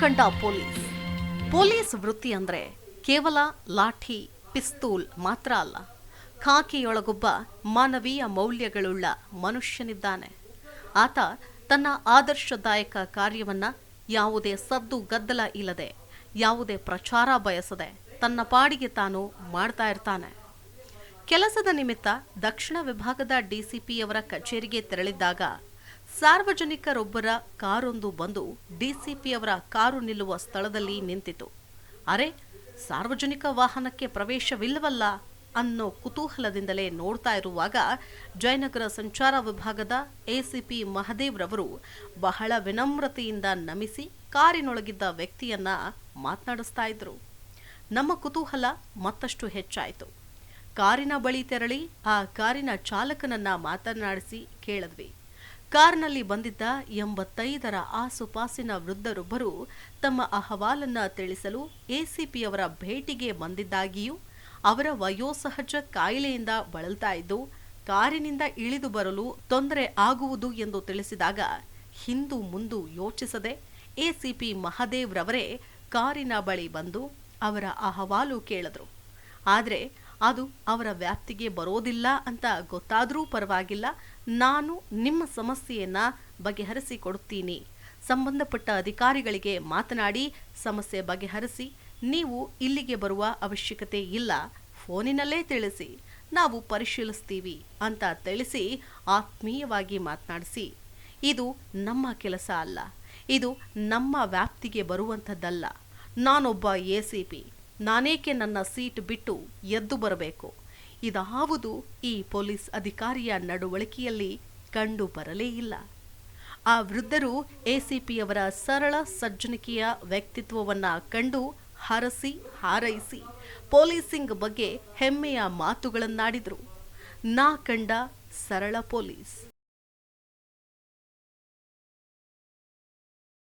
ಕಂಡ police. Police ವೃತ್ತಿ ಅಂದ್ರೆ ಕೇವಲ ಲಾಠಿ, ಪಿಸ್ತೂಲ್ ಮಾತ್ರ ಅಲ್ಲ. ಖಾಕಿಯೊಳಗೊಬ್ಬ ಮಾನವೀಯ ಮೌಲ್ಯಗಳುಳ್ಳ ಮನುಷ್ಯನಿದ್ದಾನೆ. ಆತ ತನ್ನ ಆದರ್ಶದಾಯಕ ಕಾರ್ಯವನ್ನ ಯಾವುದೇ ಸದ್ದು ಗದ್ದಲ ಇಲ್ಲದೆ, ಯಾವುದೇ ಪ್ರಚಾರ ಬಯಸದೆ ತನ್ನ ಪಾಡಿಗೆ ತಾನು ಮಾಡ್ತಾ ಇರ್ತಾನೆ. ಕೆಲಸದ ನಿಮಿತ್ತ ದಕ್ಷಿಣ ವಿಭಾಗದ ಡಿಸಿಪಿಯವರ ಕಚೇರಿಗೆ ತೆರಳಿದ್ದಾಗ ಸಾರ್ವಜನಿಕರೊಬ್ಬರ ಕಾರೊಂದು ಬಂದು ಡಿಸಿಪಿಯವರ ಕಾರು ನಿಲ್ಲುವ ಸ್ಥಳದಲ್ಲಿ ನಿಂತಿತು. ಅರೆ, ಸಾರ್ವಜನಿಕ ವಾಹನಕ್ಕೆ ಪ್ರವೇಶವಿಲ್ಲವಲ್ಲ ಅನ್ನೋ ಕುತೂಹಲದಿಂದಲೇ ನೋಡ್ತಾ ಇರುವಾಗ ಜಯನಗರ ಸಂಚಾರ ವಿಭಾಗದ ಎಸಿಪಿ ಮಹದೇವ್ರವರು ಬಹಳ ವಿನಮ್ರತೆಯಿಂದ ನಮಿಸಿ ಕಾರಿನೊಳಗಿದ್ದ ವ್ಯಕ್ತಿಯನ್ನ ಮಾತನಾಡಿಸ್ತಾ ಇದ್ರು. ನಮ್ಮ ಕುತೂಹಲ ಮತ್ತಷ್ಟು ಹೆಚ್ಚಾಯಿತು. ಕಾರಿನ ಬಳಿ ತೆರಳಿ ಆ ಕಾರಿನ ಚಾಲಕನನ್ನ ಮಾತನಾಡಿಸಿ ಕೇಳಿದ್ವಿ. ಕಾರ್ನಲ್ಲಿ ಬಂದಿದ್ದ ಎಂಬತ್ತೈದರ ಆಸುಪಾಸಿನ ವೃದ್ಧರೊಬ್ಬರು ತಮ್ಮ ಅಹವಾಲನ್ನ ತಿಳಿಸಲು ಎಸಿಪಿಯವರ ಭೇಟಿಗೆ ಬಂದಿದ್ದಾಗಿಯೂ ಅವರ ವಯೋಸಹಜ ಕಾಯಿಲೆಯಿಂದ ಬಳಲ್ತಾ ಇದ್ದು, ಕಾರಿನಿಂದ ಇಳಿದು ಬರಲು ತೊಂದರೆ ಆಗುವುದು ಎಂದು ತಿಳಿಸಿದಾಗ ಹಿಂದು ಮುಂದು ಯೋಚಿಸದೆ ಎಸಿಪಿ ಮಹದೇವ್ರವರೇ ಕಾರಿನ ಬಳಿ ಬಂದು ಅವರ ಅಹವಾಲು ಕೇಳಿದರು. ಆದರೆ ಅದು ಅವರ ವ್ಯಾಪ್ತಿಗೆ ಬರೋದಿಲ್ಲ ಅಂತ ಗೊತ್ತಾದರೂ ಪರವಾಗಿಲ್ಲ. ನಾನು ನಿಮ್ಮ ಸಮಸ್ಯೆಯನ್ನು ಬಗೆಹರಿಸಿಕೊಡುತ್ತೀನಿ. ಸಂಬಂಧಪಟ್ಟ ಅಧಿಕಾರಿಗಳಿಗೆ ಮಾತನಾಡಿ, ಸಮಸ್ಯೆ ಬಗೆಹರಿಸಿ, ನೀವು ಇಲ್ಲಿಗೆ ಬರುವ ಅವಶ್ಯಕತೆ ಇಲ್ಲ. ಫೋನಿನಲ್ಲೇ ತಿಳಿಸಿ. ನಾವು ಪರಿಶೀಲಿಸ್ತೀವಿ ಅಂತ ತಿಳಿಸಿ ಆತ್ಮೀಯವಾಗಿ ಮಾತನಾಡಿಸಿ. ಇದು ನಮ್ಮ ಕೆಲಸ ಅಲ್ಲ. ಇದು ನಮ್ಮ ವ್ಯಾಪ್ತಿಗೆ ಬರುವಂಥದ್ದಲ್ಲ. ನಾನೊಬ್ಬ ಎ ಸಿ ಪಿ. ನಾನೇಕೆ ನನ್ನ ಸೀಟ್ ಬಿಟ್ಟು ಎದ್ದು ಬರಬೇಕು? ಇದಾವುದು ಈ ಪೊಲೀಸ್ ಅಧಿಕಾರಿಯ ನಡವಳಿಕೆಯಲ್ಲಿ ಕಂಡು ಬರಲೇ ಇಲ್ಲ. ಆ ವೃದ್ಧರು ಎಸಿಪಿಯವರ ಸರಳ ಸಜ್ಜನಿಕೆಯ ವ್ಯಕ್ತಿತ್ವವನ್ನು ಕಂಡು ಹರಸಿ, ಹಾರೈಸಿ, ಪೊಲೀಸಿಂಗ್ ಬಗ್ಗೆ ಹೆಮ್ಮೆಯ ಮಾತುಗಳನ್ನಾಡಿದರು. ನಾ ಕಂಡ ಸರಳ ಪೊಲೀಸ್.